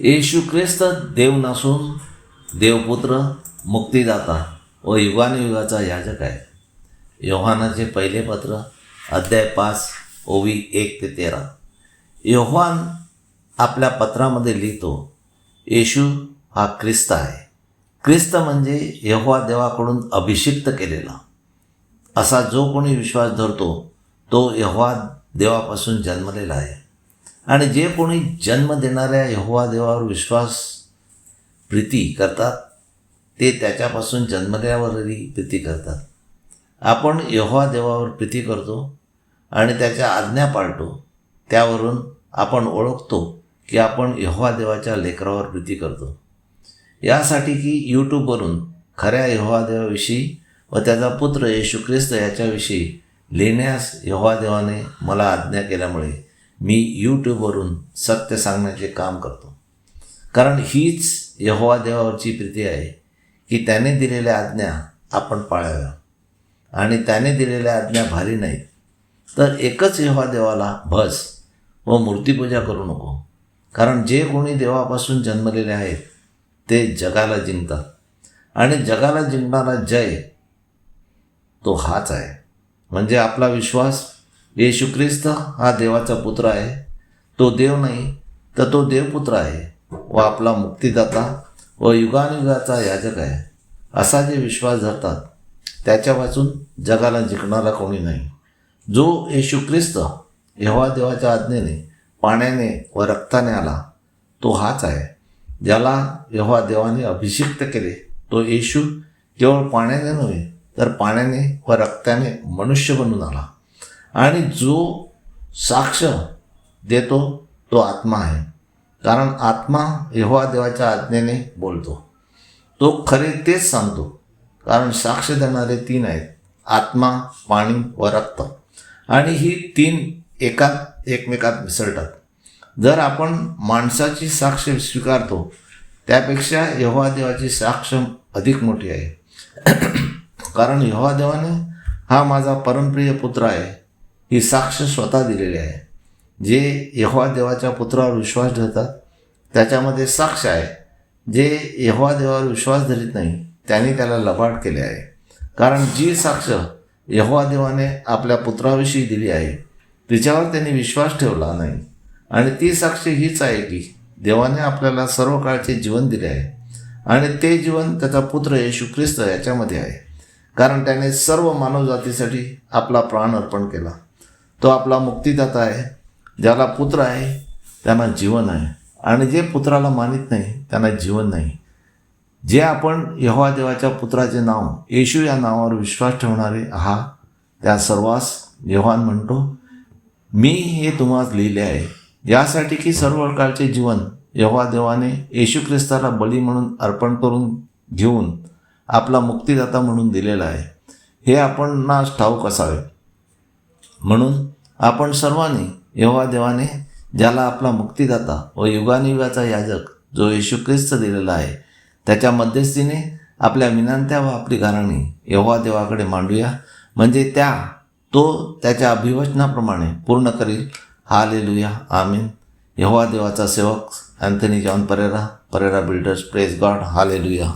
येशू ख्रिस्त देव नसून देवपुत्र मुक्तिदाता व युगानुयुगाचा याजक आहे. योहानाचे पहिले पत्र अध्याय पाच ओवी एक ते तेरा. योहान आपल्या पत्रामध्ये लिहितो येशू हा ख्रिस्त आहे. ख्रिस्त म्हणजे यहोवा देवाकडून अभिषिक्त केलेला. असा जो कोणी विश्वास धरतो तो यहोवा देवापासून जन्मलेला आहे. आणि जे कोणी जन्म देणाऱ्या यहोवा देवावर विश्वास प्रीती करतात ते त्याच्यापासून जन्मल्यावरही प्रीती करतात. आपण यहोवा देवावर प्रीती करतो आणि त्याच्या आज्ञा पाळतो. त्यावरून आपण ओळखतो की आपण यहोवा देवाच्या लेकरावर प्रीती करतो. यासाठी की यूट्यूबवरून खऱ्या यहोवा देवाविषयी व त्याचा पुत्र येशू ख्रिस्त याच्याविषयी लिहिण्यास यहोवा देवाने मला आज्ञा केल्यामुळे मी यूट्यूबवरून सत्य सांगण्याचे काम करतो. कारण हीच यहोवा देवावरची प्रीती आहे की त्याने दिलेल्या आज्ञा आपण पाळाव्या. आणि त्याने दिलेल्या आज्ञा भारी नाहीत. तर एकच यहोवा देवाला भस व मूर्तीपूजा करू नको. कारण जे कोणी देवापासून जन्मलेले आहेत ते जगाला जिंकतात. आणि जगाला जिंकणारा जय तो हाच आहे. म्हणजे आपला विश्वास येशू ख्रिस्त हा देवाचा पुत्र आहे. तो देव नाही तर तो देवपुत्र आहे व आपला मुक्तिदाता व युगानुयुगाचा याजक आहे. असा जे विश्वास धरतात त्याच्यापासून जगाला जिंकणारा कोणी नाही. जो येशू ख्रिस्त येव्हा देवाच्या आज्ञेने पाण्याने व रक्ताने आला तो हाच आहे. ज्याला येव्हा देवाने अभिषिक्त केले तो येशू केवळ पाण्याने नव्हे तर पाण्याने व रक्ताने मनुष्य बनून आला. आणि जो साक्ष देतो तो आत्मा आहे. कारण आत्मा यहोवा देवाच्या आज्ञेने बोलतो. तो खरे तेच सांगतो. कारण साक्ष देणारे तीन आहेत. आत्मा पाणी व रक्त. आणि ही तीन एकात एकमेकात मिसळतात. जर आपण माणसाची साक्ष स्वीकारतो त्यापेक्षा यहोवा देवाची साक्ष अधिक मोठी आहे. कारण यहोवा देवाने हा माझा परमप्रिय पुत्र आहे. ही साक्ष स्वतः दिलेली आहे. जे यहोवा देवाच्या पुत्रावर विश्वास ठेवतात त्याच्यामध्ये साक्ष आहे. जे यहोवा देवावर विश्वास धरीत नाही त्यांनी त्याला लबाड केले आहे. कारण जी साक्ष यहोवा देवाने आपल्या पुत्राविषयी दिली आहे तिच्यावर त्यांनी विश्वास ठेवला नाही. आणि ती साक्ष हीच आहे की देवाने आपल्याला सर्व काळचे जीवन दिले आहे. आणि ते जीवन त्याचा पुत्र येशू ख्रिस्त याच्यामध्ये आहे. कारण त्याने सर्व मानवजातीसाठी आपला प्राण अर्पण केला. तो आपला मुक्तिदाता आहे ज्याला पुत्र आहे त्यांना जीवन आहे. आणि जे पुत्राला मानित नाही त्यांना जीवन नाही. जे आपण यहोवा देवाच्या पुत्राचे नाव येशू या नावावर विश्वास ठेवणारे हा त्या सर्वांस यव्हान म्हणतो मी हे तुम्हाला लिहिले आहे. यासाठी की सर्व प्रकारचे जीवन यहोवा देवाने येशू ख्रिस्ताला बळी म्हणून अर्पण करून घेऊन आपला मुक्तिदाता म्हणून दिलेला आहे. हे आपण ना ठाऊक असावे. म्हणून आपण सर्वांनी यहोवा देवाने ज्याला आपला मुक्तीदाता व युगानियुगाचा याजक जो येशू ख्रिस्त दिलेला आहे त्याच्या मध्यस्थीने आपल्या विनंत्या व आपली घराणी यहोवा देवाकडे मांडूया. म्हणजे त्या तो त्याच्या अभिवचनाप्रमाणे पूर्ण करील. हा लेलुया आमीन. यहोवा देवाचा सेवक Anthony John Pereira Pereira builders praise God. Hallelujah